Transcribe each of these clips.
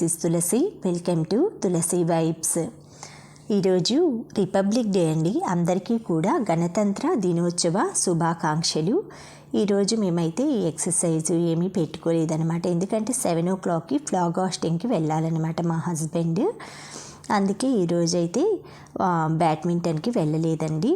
This is Tulasi welcome to Tulasi vibes ఈరోజు Republic Day అండి. అందరికీ కూడా గణతంత్ర దినోత్సవ శుభాకాంక్షలు. ఈరోజు మేమైతే ఈ ఎక్సర్సైజ్ ఏమీ పెట్టుకోలేదనమాట ఎందుకంటే సెవెన్ ఓ క్లాక్కి ఫ్లాగ్ హాస్టింగ్కి వెళ్ళాలన్నమాట మా హస్బెండ్. అందుకే ఈరోజైతే బ్యాడ్మింటన్కి వెళ్ళలేదండి.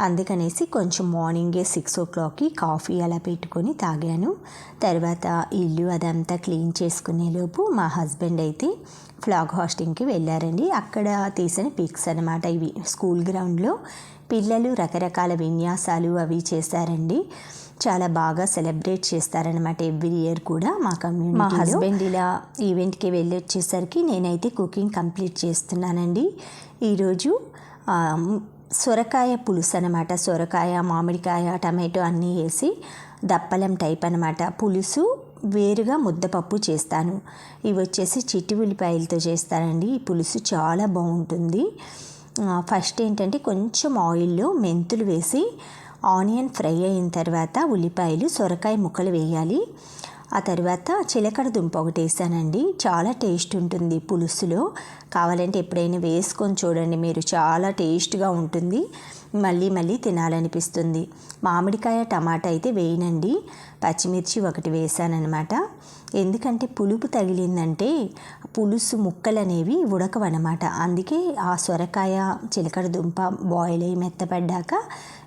అందుకనేసి కొంచెం మార్నింగే సిక్స్ ఓ క్లాక్కి కాఫీ అలా పెట్టుకొని తాగాను. తర్వాత ఇల్లు అదంతా క్లీన్ చేసుకునేలోపు మా హస్బెండ్ అయితే ఫ్లాగ్ హాస్టింగ్కి వెళ్ళారండి. అక్కడ తీసిన పిక్స్ అనమాట ఇవి. స్కూల్ గ్రౌండ్లో పిల్లలు రకరకాల విన్యాసాలు అవి చేశారండి చాలా బాగా సెలబ్రేట్ చేస్తారనమాట ఎవ్రీ ఇయర్ కూడా మా కమ్యూనిటీ మా హస్బెండ్ ఇలా ఈవెంట్కి వెళ్ళి వచ్చేసరికి నేనైతే కుకింగ్ కంప్లీట్ చేస్తున్నానండి. ఈరోజు సొరకాయ పులుసు అనమాట సొరకాయ మామిడికాయ టమాటో అన్నీ వేసి దప్పలం టైప్ అనమాట పులుసు వేరుగా ముద్దపప్పు చేస్తాను. ఇవి వచ్చేసి చిట్టి ఉల్లిపాయలతో చేస్తానండి. ఈ పులుసు చాలా బాగుంటుంది. ఫస్ట్ ఏంటంటే కొంచెం ఆయిల్లో మెంతులు వేసి ఆనియన్ ఫ్రై అయిన తర్వాత ఉల్లిపాయలు సొరకాయ ముక్కలు వేయాలి. ఆ తర్వాత చిలకడ దుంప ఒకటి వేసానండి. చాలా టేస్ట్ ఉంటుంది పులుసులో. కావాలంటే ఎప్పుడైనా వేసుకొని చూడండి మీరు చాలా టేస్ట్గా ఉంటుంది. మళ్ళీ మళ్ళీ తినాలనిపిస్తుంది. మామిడికాయ టమాటా అయితే వేయనండి. పచ్చిమిర్చి ఒకటి వేసానమాట ఎందుకంటే పులుపు తగిలిందంటే పులుసు ముక్కలు అనేవి ఉడకవన్నమాట. అందుకే ఆ సొరకాయ చిలకడ దుంప బాయిల్ అయ్యి మెత్తపడ్డాక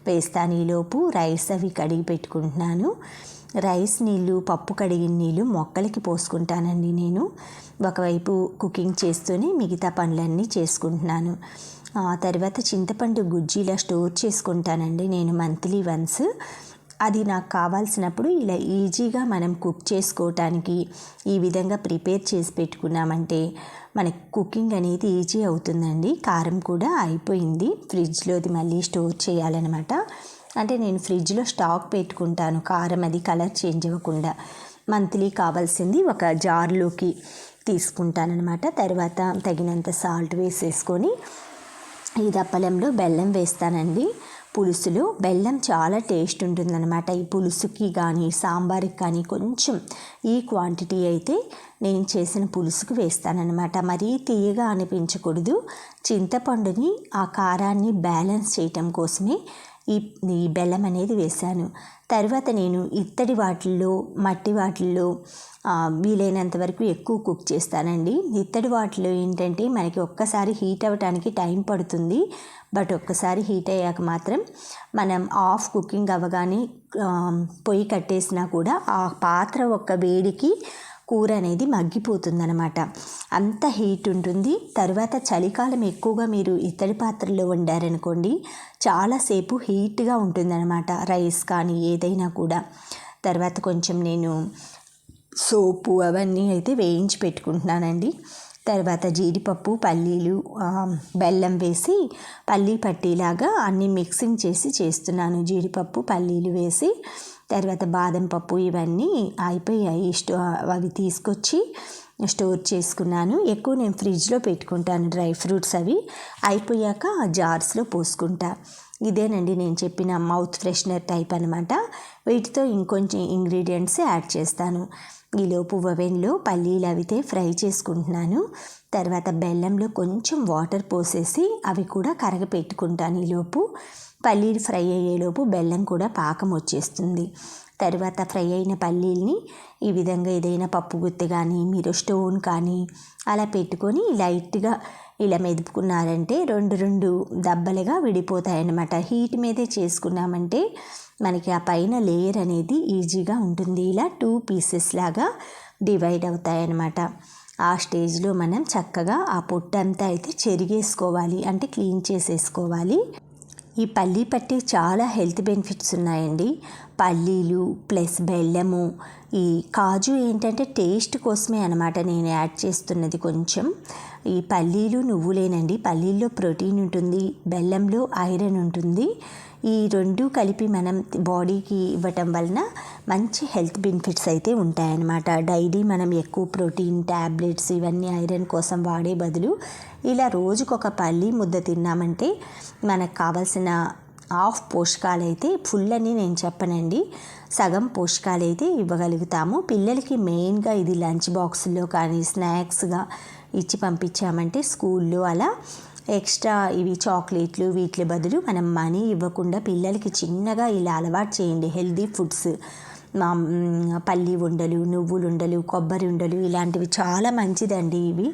వేస్తాను ఈలోపు రైస్ అవి కడిగి పెట్టుకుంటున్నాను. రైస్ నీళ్ళు పప్పు కడిగిన నీళ్ళు మొక్కలకి పోసుకుంటానండి నేను. ఒకవైపు కుకింగ్ చేస్తూనే మిగతా పనులన్నీ చేసుకుంటున్నాను. ఆ తర్వాత చింతపండు గుజ్జీలా స్టోర్ చేసుకుంటానండి నేను మంత్లీ వన్స్. అది నాకు కావాల్సినప్పుడు ఇలా ఈజీగా మనం కుక్ చేసుకోవటానికి ఈ విధంగా ప్రిపేర్ చేసి పెట్టుకున్నామంటే మనకి కుకింగ్ అనేది ఈజీ అవుతుందండి. కారం కూడా అయిపోయింది. ఫ్రిడ్జ్లోది మళ్ళీ స్టోర్ చేయాలన్నమాట. అంటే నేను ఫ్రిడ్జ్లో స్టాక్ పెట్టుకుంటాను. కారం అది కలర్ చేంజ్ అవ్వకుండా. మంత్లీ కావాల్సింది ఒక జార్లోకి తీసుకుంటానమాట తర్వాత తగినంత సాల్ట్ వేసేసుకొని ఈ దప్పలంలో బెల్లం వేస్తానండి. పులుసులో బెల్లం చాలా టేస్ట్ ఉంటుందన్నమాట. ఈ పులుసుకి కానీ సాంబార్కి కానీ కొంచెం ఈ క్వాంటిటీ అయితే నేను చేసిన పులుసుకు వేస్తానన్నమాట. మరీ తీయగా అనిపించకూడదు. చింతపండుని ఆ కారాన్ని బ్యాలెన్స్ చేయటం కోసమే ఈ ఈ బెల్లం అనేది వేశాను. తర్వాత నేను ఇత్తడి వాటిల్లో మట్టి వాటిల్లో వీలైనంత వరకు ఎక్కువ కుక్ చేస్తానండి. ఇత్తడి వాటిలో ఏంటంటే మనకి ఒక్కసారి హీట్ అవ్వటానికి టైం పడుతుంది. బట్ ఒక్కసారి హీట్ అయ్యాక మాత్రం మనం ఆఫ్ కుకింగ్ అవ్వగానే పొయ్యి కట్టేసినా కూడా ఆ పాత్ర ఒక్క వేడికి కూర అనేది మగ్గిపోతుందన్నమాట. అంత హీట్ ఉంటుంది. తర్వాత చలికాలం ఎక్కువగా మీరు ఇత్తడి పాత్రలో వండారనుకోండి చాలాసేపు హీట్గా ఉంటుందన్నమాట. రైస్ కానీ ఏదైనా కూడా. తర్వాత కొంచెం నేను సోపు అవన్నీ అయితే వేయించి పెట్టుకుంటున్నానండి. తర్వాత జీడిపప్పు పల్లీలు బెల్లం వేసి పల్లీ పట్టీలాగా అన్నీ మిక్సింగ్ చేసి చేస్తున్నాను. జీడిపప్పు పల్లీలు వేసి తర్వాత బాదం పప్పు ఇవన్నీ అయిపోయాయి. స్టో అవి తీసుకొచ్చి స్టోర్ చేసుకున్నాను. ఎక్కువ నేను ఫ్రిడ్జ్లో పెట్టుకుంటాను డ్రై ఫ్రూట్స్ అవి. అయిపోయాక జార్స్లో పోసుకుంటా. ఇదేనండి నేను చెప్పిన మౌత్ ఫ్రెషనర్ టైప్ అనమాట వీటితో ఇంకొంచెం ఇంగ్రీడియంట్స్ యాడ్ చేస్తాను. ఈలోపు ఓవెన్లో పల్లీలు అవితే ఫ్రై చేసుకుంటున్నాను. తర్వాత బెల్లంలో కొంచెం వాటర్ పోసేసి అవి కూడా కరగపెట్టుకుంటాను ఈలోపు. పల్లీలు ఫ్రై అయ్యేలోపు బెల్లం కూడా పాకం వచ్చేస్తుంది. తర్వాత ఫ్రై అయిన పల్లీల్ని ఈ విధంగా ఏదైనా పప్పు గుత్తి కానీ మీరు స్టోన్ కానీ అలా పెట్టుకొని లైట్గా ఇలా మెదుపుకున్నారంటే రెండు రెండు దబ్బలుగా విడిపోతాయన్నమాట. హీట్ మీదే చేసుకున్నామంటే మనకి ఆ పైన లేయర్ అనేది ఈజీగా ఉంటుంది. ఇలా టూ పీసెస్ లాగా డివైడ్ అవుతాయన్నమాట. ఆ స్టేజ్లో మనం చక్కగా ఆ పొట్టంతా అయితే చెరిగేసుకోవాలి. అంటే క్లీన్ చేసేసుకోవాలి. ఈ పల్లీ పట్టి చాలా హెల్త్ బెనిఫిట్స్ ఉన్నాయండి. పల్లీలు ప్లస్ బెల్లము. ఈ కాజు ఏంటంటే టేస్ట్ కోసమే అనమాట నేను యాడ్ చేస్తున్నది కొంచెం. ఈ పల్లీలు నువ్వులేనండి. పల్లీల్లో ప్రోటీన్ ఉంటుంది. బెల్లంలో ఐరన్ ఉంటుంది. ఈ రెండు కలిపి మనం బాడీకి ఇవ్వటం వలన మంచి హెల్త్ బెనిఫిట్స్ అయితే ఉంటాయన్నమాట. డైలీ మనం ఎక్కువ ప్రోటీన్ ట్యాబ్లెట్స్ ఇవన్నీ ఐరన్ కోసం వాడే బదులు ఇలా రోజుకొక పల్లి ముద్ద తిన్నామంటే మనకు కావాల్సిన హాఫ్ పోషకాలు అయితే ఫుల్ అని నేను చెప్పనండి. సగం పోషకాలు అయితే ఇవ్వగలుగుతాము. పిల్లలకి మెయిన్గా ఇది లంచ్ బాక్స్లో కానీ స్నాక్స్గా ఇచ్చి పంపించామంటే స్కూల్లో అలా ఎక్స్ట్రా ఇవి చాక్లెట్లు వీటి బదులు మనం మనీ ఇవ్వకుండా పిల్లలకి చిన్నగా ఇలా అలవాటు చేయండి. హెల్దీ ఫుడ్స్ మా పల్లి ఉండలు నువ్వులు ఉండలు కొబ్బరి ఉండలు ఇలాంటివి చాలా మంచిదండి ఇవి.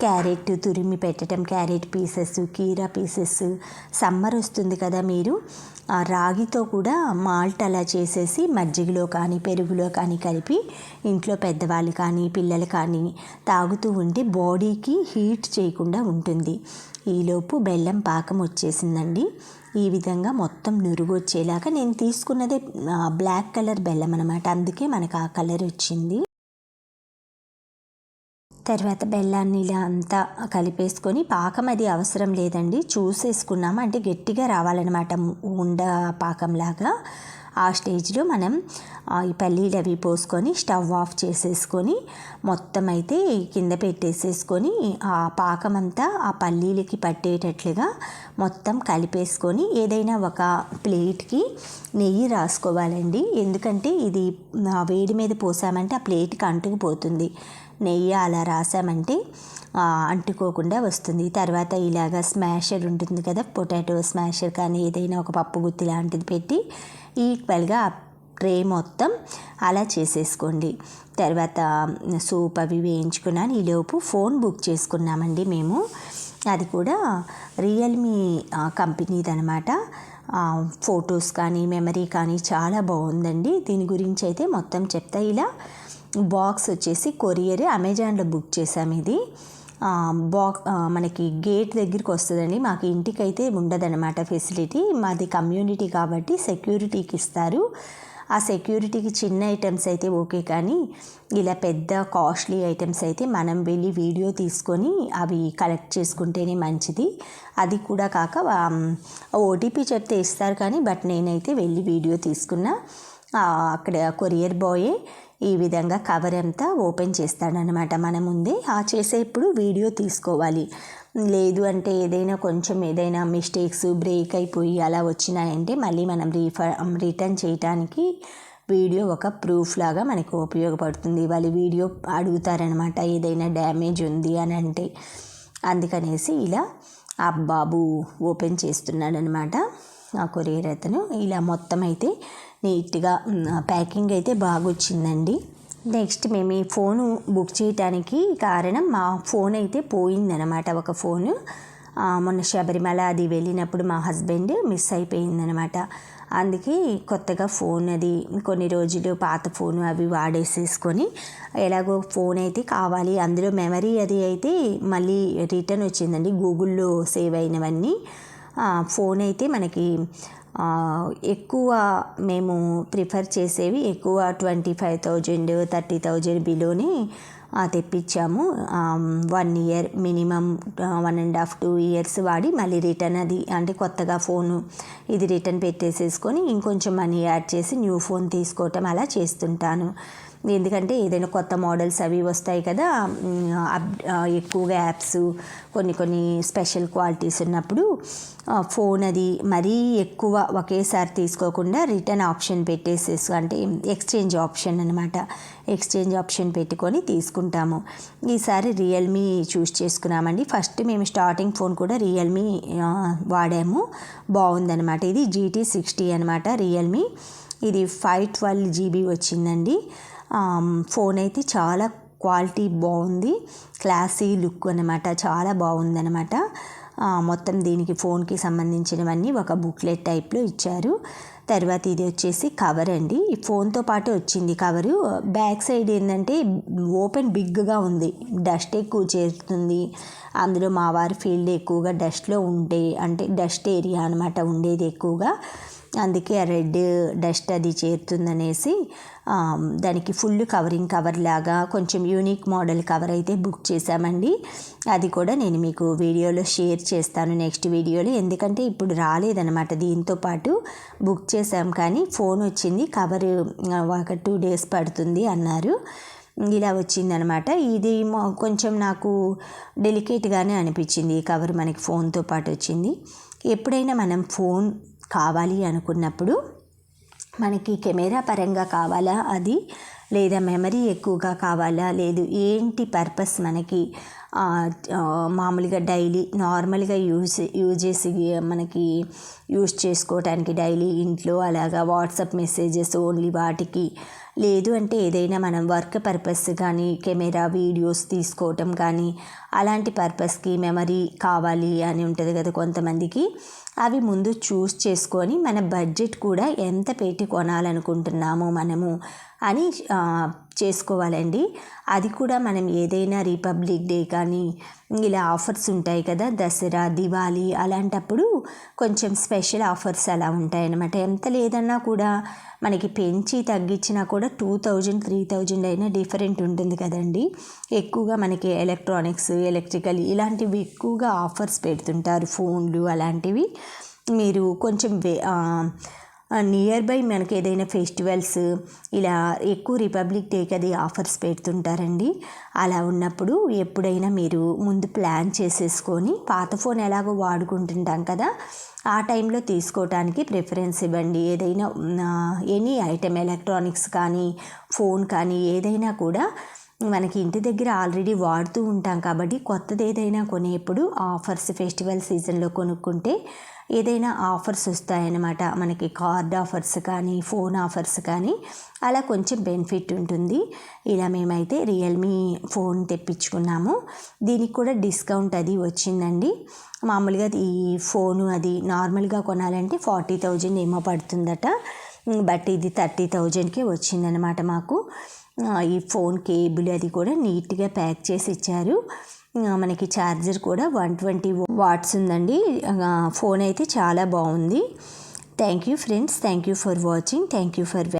క్యారెట్ తురిమి పెట్టడం క్యారెట్ పీసెస్ కీరా పీసెస్ సమ్మర్ వస్తుంది కదా మీరు. ఆ రాగితో కూడా మాల్ట్ అలా చేసేసి మజ్జిగలో కానీ పెరుగులో కానీ కలిపి ఇంట్లో పెద్దవాళ్ళు కానీ పిల్లలు కానీ తాగుతూ ఉంటే బాడీకి హీట్ చేయకుండా ఉంటుంది. ఈలోపు బెల్లం పాకం వచ్చేసిందండి. ఈ విధంగా మొత్తం నురుగు వచ్చేలాగా నేను తీసుకున్నదే బ్లాక్ కలర్ బెల్లం అనమాట అందుకే మనకు ఆ కలర్ వచ్చింది. తర్వాత బెల్లాన్ని ఇలా అంతా కలిపేసుకొని పాకం అది అవసరం లేదండి. చూసేసుకున్నాము? అంటే గట్టిగా రావాలన్నమాట. ఉండ పాకంలాగా. ఆ స్టేజ్లో మనం ఈ పల్లీలు అవి పోసుకొని స్టవ్ ఆఫ్ చేసేసుకొని మొత్తం అయితే కింద పెట్టేసేసుకొని ఆ పాకం అంతా ఆ పల్లీలకి పట్టేటట్లుగా మొత్తం కలిపేసుకొని ఏదైనా ఒక ప్లేట్కి నెయ్యి రాసుకోవాలండి. ఎందుకంటే ఇది వేడి మీద పోసామంటే ఆ ప్లేట్కి అంటుకుపోతుంది. నెయ్యి అలా రాసామంటే అంటుకోకుండా వస్తుంది. తర్వాత ఇలాగ స్మాషర్ ఉంటుంది కదా పొటాటో స్మాషర్ కానీ ఏదైనా ఒక పప్పు గుత్తి లాంటిది పెట్టి ఈక్వల్గా ట్రే మొత్తం అలా చేసేసుకోండి. తర్వాత సూప్ అవి వేయించుకున్నాను ఈలోపు ఫోన్ బుక్ చేసుకున్నామండి మేము. అది కూడా రియల్మీ కంపెనీది అనమాట ఫొటోస్ కానీ మెమరీ కానీ చాలా బాగుందండి. దీని గురించి అయితే మొత్తం చెప్తా. ఇలా బాక్స్ వచ్చేసి కొరియర్ అమెజాన్లో బుక్ చేసాము ఇది. బాక్స్ మనకి గేట్ దగ్గరికి వస్తుందండి. మాకు ఇంటికైతే ఉండదన్నమాట ఫెసిలిటీ మాది కమ్యూనిటీ కాబట్టి సెక్యూరిటీకి ఇస్తారు. ఆ సెక్యూరిటీకి చిన్న ఐటమ్స్ అయితే ఓకే కానీ ఇలా పెద్ద కాస్ట్లీ ఐటమ్స్ అయితే మనం వెళ్ళి వీడియో తీసుకొని అవి కలెక్ట్ చేసుకుంటేనే మంచిది. అది కూడా కాక ఓటీపీ చెప్తే ఇస్తారు కానీ బట్ నేనైతే వెళ్ళి వీడియో తీసుకున్నా. అక్కడ కొరియర్ బాయే ఈ విధంగా కవర్ అంతా ఓపెన్ చేస్తాడనమాట మన ముందే. ఆ చేసేప్పుడు వీడియో తీసుకోవాలి. లేదు అంటే ఏదైనా కొంచెం ఏదైనా మిస్టేక్స్ బ్రేక్ అయిపోయి అలా వచ్చినాయంటే మళ్ళీ మనం రీఫ రిటర్న్ చేయటానికి వీడియో ఒక ప్రూఫ్ లాగా మనకు ఉపయోగపడుతుంది. వాళ్ళు వీడియో అడుగుతారనమాట ఏదైనా డ్యామేజ్ ఉంది అని అంటే. అందుకనేసి ఇలా ఆ బాబు ఓపెన్ చేస్తున్నాడనమాట ఆ కొరియర్ అతను. ఇలా మొత్తం అయితే నీట్గా ప్యాకింగ్ అయితే బాగా వచ్చిందండి నెక్స్ట్ మేము ఈ ఫోను బుక్ చేయడానికి కారణం మా ఫోన్ అయితే పోయిందనమాట ఒక ఫోను. మొన్న శబరిమల అది వెళ్ళినప్పుడు మా హస్బెండ్ మిస్ అయిపోయిందనమాట. అందుకే కొత్తగా ఫోన్ అది కొన్ని రోజులు పాత ఫోన్ అవి వాడేసేసుకొని ఎలాగో ఫోన్ అయితే కావాలి. అందులో మెమరీ అది అయితే మళ్ళీ రిటర్న్ వచ్చిందండి గూగుల్లో సేవ్ అయినవన్నీ. ఫోన్ అయితే మనకి ఎక్కువ మేము ప్రిఫర్ చేసేవి ఎక్కువ twenty five thousand thirty thousand బిలోని తెప్పించాము. One year minimum one and half two years వాడి మళ్ళీ రిటర్న్ అది అంటే కొత్తగా ఫోను ఇది రిటర్న్ పెట్టేసేసుకొని ఇంకొంచెం మనీ యాడ్ చేసి న్యూ ఫోన్ తీసుకోవటం అలా చేస్తుంటాను. ఎందుకంటే ఏదైనా కొత్త మోడల్స్ అవి వస్తాయి కదా ఎక్కువగా యాప్స్ కొన్ని కొన్ని స్పెషల్ క్వాలిటీస్ ఉన్నప్పుడు ఫోన్ అది మరీ ఎక్కువ ఒకేసారి తీసుకోకుండా రిటర్న్ ఆప్షన్ పెట్టేసేసు అంటే ఎక్స్చేంజ్ ఆప్షన్ అనమాట ఎక్స్చేంజ్ ఆప్షన్ పెట్టుకొని తీసుకుంటాము. ఈసారి రియల్మీ చూస్ చేసుకున్నామండి. ఫస్ట్ మేము స్టార్టింగ్ ఫోన్ కూడా రియల్మీ వాడాము. బాగుందనమాట ఇది జీటీ సిక్స్టీ అనమాట రియల్మీ ఇది ఫైవ్ ట్వెల్వ్ జీబీ వచ్చిందండి. ఫోన్ అయితే చాలా క్వాలిటీ బాగుంది. క్లాసీ లుక్ అనమాట చాలా బాగుందనమాట మొత్తం దీనికి ఫోన్కి సంబంధించినవన్నీ ఒక బుక్లెట్ టైప్లో ఇచ్చారు. తర్వాత ఇది వచ్చేసి కవర్ అండి. ఈ ఫోన్తో పాటు వచ్చింది కవరు. బ్యాక్ సైడ్ ఏంటంటే ఓపెన్ బిగ్గా ఉంది. డస్ట్ ఎక్కువ చేరుతుంది. అందులో మా వారి ఫీల్డ్ ఎక్కువగా డస్ట్లో ఉండే అంటే డస్ట్ ఏరియా అనమాట ఉండేది ఎక్కువగా. అందుకే ఆ రెడ్ డస్ట్ అది చేరుతుందనేసి దానికి ఫుల్ కవరింగ్ కవర్ లాగా కొంచెం యూనిక్ మోడల్ కవర్ అయితే బుక్ చేశామండి. అది కూడా నేను మీకు వీడియోలో షేర్ చేస్తాను నెక్స్ట్ వీడియోలో. ఎందుకంటే ఇప్పుడు రాలేదనమాట దీంతో పాటు బుక్ చేసాం కానీ ఫోన్ వచ్చింది. కవర్ ఒక టూ డేస్ పడుతుంది అన్నారు. ఇలా వచ్చిందనమాట ఇది కొంచెం నాకు డెలికేట్గానే అనిపించింది ఈ కవర్ మనకి ఫోన్తో పాటు వచ్చింది. ఎప్పుడైనా మనం ఫోన్ కావాలి అనుకున్నప్పుడు మనకి కెమెరా పరంగా కావాలా అది? లేదా మెమరీ ఎక్కువగా కావాలా? లేదు ఏంటి పర్పస్ మనకి? మామూలుగా డైలీ నార్మల్గా యూజ్ యూజ్ చేసి మనకి యూజ్ చేసుకోవటానికి డైలీ ఇంట్లో అలాగా వాట్సాప్ మెసేజెస్ ఓన్లీ వాటికి. లేదు అంటే ఏదైనా మనం వర్క్ పర్పస్ కానీ కెమెరా వీడియోస్ తీసుకోవటం కానీ అలాంటి పర్పస్కి మెమరీ కావాలి అని ఉంటుంది కదా కొంతమందికి. అవి ముందు చూస్ చేసుకొని మన బడ్జెట్ కూడా ఎంత పెట్టి కొనాలనుకుంటున్నాము మనము అని చేసుకోవాలండి. అది కూడా మనం ఏదైనా రిపబ్లిక్ డే కానీ ఇలా ఆఫర్స్ ఉంటాయి కదా దసరా దివాళీ అలాంటప్పుడు కొంచెం స్పెషల్ ఆఫర్స్ అలా ఉంటాయన్నమాట. ఎంత లేదన్నా కూడా మనకి పెంచి తగ్గించినా కూడా టూ థౌజండ్ త్రీ థౌజండ్ అయినా డిఫరెంట్ ఉంటుంది కదండి. ఎక్కువగా మనకి ఎలక్ట్రానిక్స్ ఎలక్ట్రికల్ ఇలాంటివి ఎక్కువగా ఆఫర్స్ పెడుతుంటారు ఫోన్లు అలాంటివి. మీరు కొంచెం నియర్ బై మనకి ఏదైనా ఫెస్టివల్స్ ఇలా ఎక్కువ రిపబ్లిక్ డేకి అది ఆఫర్స్ పెడుతుంటారండి. అలా ఉన్నప్పుడు ఎప్పుడైనా మీరు ముందు ప్లాన్ చేసేసుకొని పాత ఫోన్ ఎలాగో వాడుకుంటుంటాం కదా ఆ టైంలో తీసుకోవటానికి ప్రిఫరెన్స్ ఇవ్వండి. ఏదైనా ఎనీ ఐటెం ఎలక్ట్రానిక్స్ కానీ ఫోన్ కానీ ఏదైనా కూడా మనకి ఇంటి దగ్గర ఆల్రెడీ వాడుతూ ఉంటాం కాబట్టి కొత్తది ఏదైనా కొనేప్పుడు ఆఫర్స్ ఫెస్టివల్ సీజన్లో కొనుక్కుంటే ఏదైనా ఆఫర్స్ వస్తాయన్నమాట. మనకి కార్డ్ ఆఫర్స్ కానీ ఫోన్ ఆఫర్స్ కానీ అలా కొంచెం బెనిఫిట్ ఉంటుంది. ఇలా మేమైతే రియల్మీ ఫోన్ తెప్పించుకున్నాము. దీనికి కూడా డిస్కౌంట్ అది వచ్చిందండి. మామూలుగా ఈ ఫోను అది నార్మల్గా కొనాలంటే ఫార్టీ థౌజండ్ ఏమో పడుతుందట. బట్ ఇది థర్టీ థౌజండ్కే వచ్చిందనమాట మాకు. ఈ ఫోన్ కేబుల్ అది కూడా నీట్గా ప్యాక్ చేసి ఇచ్చారు. మనకి ఛార్జర్ కూడా వన్ ట్వంటీ వాట్స్ ఉందండి. ఫోన్ అయితే చాలా బాగుంది. Thank you friends thank you for watching thank you for